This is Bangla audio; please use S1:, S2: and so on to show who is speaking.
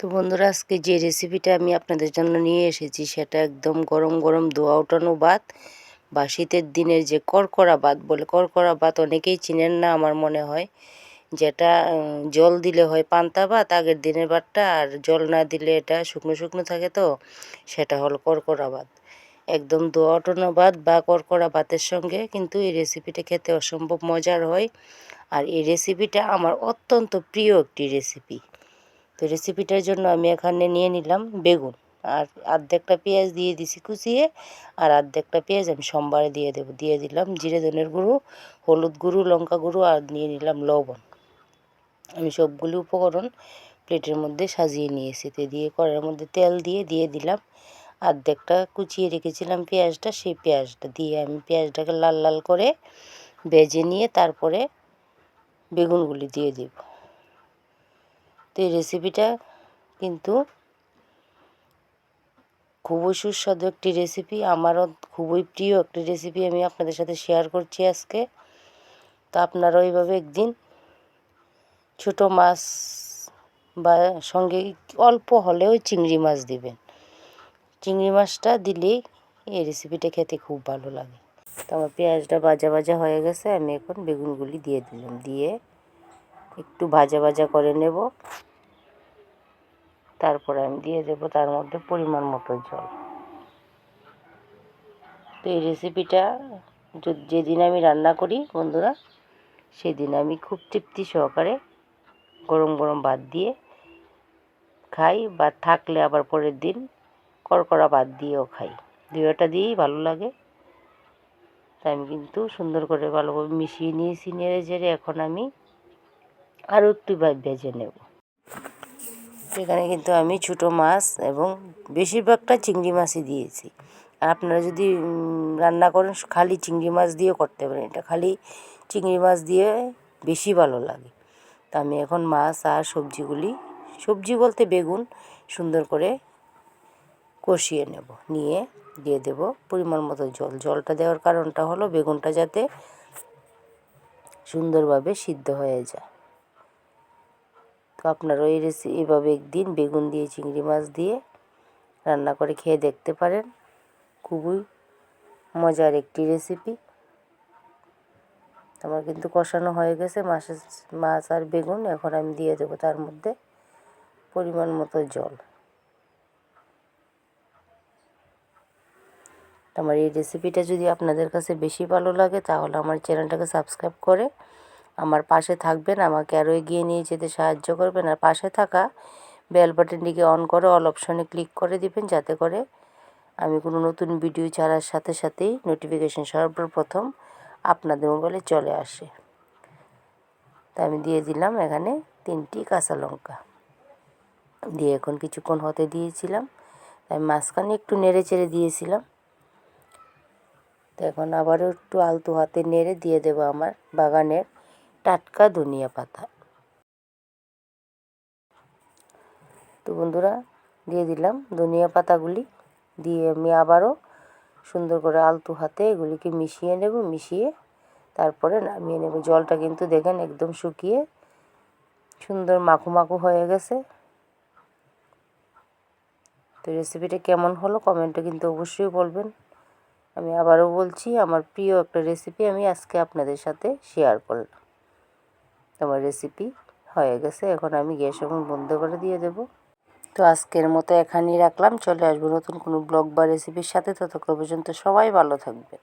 S1: তো বন্ধুরা, আজকে যে রেসিপিটা আমি আপনাদের জন্য নিয়ে এসেছি, সেটা একদম গরম গরম দোয়া উঠানো ভাত বা শীতের দিনের যে করকরা ভাত বলে করকরা ভাত অনেকেই চিনেন না আমার মনে হয়, যেটা জল দিলে হয় পান্তা ভাত, আগের দিনের ভাতটা, আর জল না দিলে এটা শুকনো শুকনো থাকে তো, সেটা হলো করকরা ভাত। একদম দোয়া উঠানো ভাত বা করকরা ভাতের সঙ্গে কিন্তু এই রেসিপিটা খেতে অসম্ভব মজার হয়, আর এই রেসিপিটা আমার অত্যন্ত প্রিয় একটি রেসিপি তো রেসিপিটার জন্য আমি এখানে নিয়ে নিলাম বেগুন। আর আর্ধেকটা পেঁয়াজ দিয়ে দিছি কুচিয়ে, আর আর্ধেকটা পেঁয়াজ আমি সোমবারে দিয়ে দেবো। দিয়ে দিলাম জিরে ধনের গুঁড়ো, হলুদ গুঁড়ো, লঙ্কা গুঁড়ো, আর নিয়ে নিলাম লবণ। আমি সবগুলি উপকরণ প্লেটের মধ্যে সাজিয়ে নিয়েছি। তো দিয়ে কড়াইয়ের মধ্যে তেল দিয়ে দিয়ে দিলাম। আর্ধেকটা কুচিয়ে রেখেছিলাম পেঁয়াজটা, সেই পেঁয়াজটা দিয়ে আমি পেঁয়াজটাকে লাল লাল করে ভেজে নিয়ে তারপরে বেগুনগুলি দিয়ে দিব। তো এই রেসিপিটা কিন্তু খুবই সুস্বাদু একটি রেসিপি আমারও খুবই প্রিয় একটি রেসিপি আমি আপনাদের সাথে শেয়ার করছি আজকে। তো আপনারা ওইভাবে একদিন ছোট মাছ বা সঙ্গে অল্প হলেও চিংড়ি মাছ দিবেন। চিংড়ি মাছটা দিলেই এই রেসিপিটা খেতে খুব ভালো লাগে। তো আমার পেঁয়াজটা ভাজা ভাজা হয়ে গেছে, আমি এখন বেগুনগুলি দিয়ে দিলাম। দিয়ে একটু ভাজা ভাজা করে নেব। তারপরে আমি দিয়ে দেবো তার মধ্যে পরিমাণ মতো জল। তো এই রেসিপিটা যেদিন আমি রান্না করি বন্ধুরা, সেদিন আমি খুব তৃপ্তি সহকারে গরম গরম ভাত দিয়ে খাই বা থাকলে আবার পরের দিন কড়কড়া ভাত দিয়েও খাই। দুয়োটা দিয়েই ভালো লাগে। তাই আমি কিন্তু সুন্দর করে ভালোভাবে মিশিয়ে নিয়েছি, নেড়ে চেড়ে এখন আমি আরও একটু ভেজে নেব। সেখানে কিন্তু আমি ছোটো মাছ এবং বেশিরভাগটা চিংড়ি মাছই দিয়েছি। আর আপনারা যদি রান্না করেন, খালি চিংড়ি মাছ দিয়েও করতে পারেন। এটা খালি চিংড়ি মাছ দিয়ে বেশি ভালো লাগে। তা আমি এখন মাছ আর সবজিগুলি, সবজি বলতে বেগুন সুন্দর করে কষিয়ে নেব। নিয়ে দিয়ে দেব পরিমাণ মতো জল। জলটা দেওয়ার কারণটা হলো বেগুনটা যাতে সুন্দরভাবে সিদ্ধ হয়ে যায়। তো আপনারা এই রেসি এইভাবে একদিন বেগুন দিয়ে, চিংড়ি মাছ দিয়ে রান্না করে খেয়ে দেখতে পারেন। খুবই মজার একটি রেসিপি আমার কিন্তু কষানো হয়ে গেছে মাছের, মাছ আর বেগুন। এখন আমি দিয়ে দেবো তার মধ্যে পরিমাণ মতো জল। আমার এই রেসিপিটা যদি আপনাদের কাছে বেশি ভালো লাগে তাহলে আমার চ্যানেলটাকে সাবস্ক্রাইব করে আমার পাশে থাকবেন, আমাকে আরও এগিয়ে নিয়ে যেতে সাহায্য করবেন। আর পাশে থাকা বেল বাটনটিকে অন করে অল অপশনে ক্লিক করে দিবেন, যাতে করে আমি কোনো নতুন ভিডিও ছাড়ার সাথে সাথেই নোটিফিকেশান সর্বপ্রথম আপনাদের মোবাইলে চলে আসে। তা আমি দিয়ে দিলাম এখানে তিনটি কাঁচা লঙ্কা। দিয়ে এখন কিছুক্ষণ হতে দিয়েছিলাম। তাই মাঝখানে একটু নেড়ে চেড়ে দিয়েছিলাম। তো এখন আবারও একটু আলতো হাতে নেড়ে দিয়ে দেবো আমার বাগানের টাটকা ধনিয়া পাতা। তো বন্ধুরা, দিয়ে দিলাম ধনিয়া পাতাগুলি। দিয়ে আমি আবারও সুন্দর করে আলতো হাতে এগুলিকে মিশিয়ে নেব, মিশিয়ে তারপরে নামিয়ে নেব। জলটা কিন্তু দেখেন একদম শুকিয়ে সুন্দর মাখু মাখু হয়ে গেছে। তো রেসিপিটা কেমন হলো কমেন্টে কিন্তু অবশ্যই বলবেন। আমি আবারও বলছি, আমার প্রিয় একটা রেসিপি আমি আজকে আপনাদের সাথে শেয়ার করলাম। আমার রেসিপি হয়ে গেছে। এখন আমি গ্যাস এখন বন্ধ করে দিয়ে দেব। তো আজকের মতো এখানেই রাখলাম। চলে আসব নতুন কোনো ব্লগ বা রেসিপির সাথে। ততক্ষণ পর্যন্ত সবাই ভালো থাকবে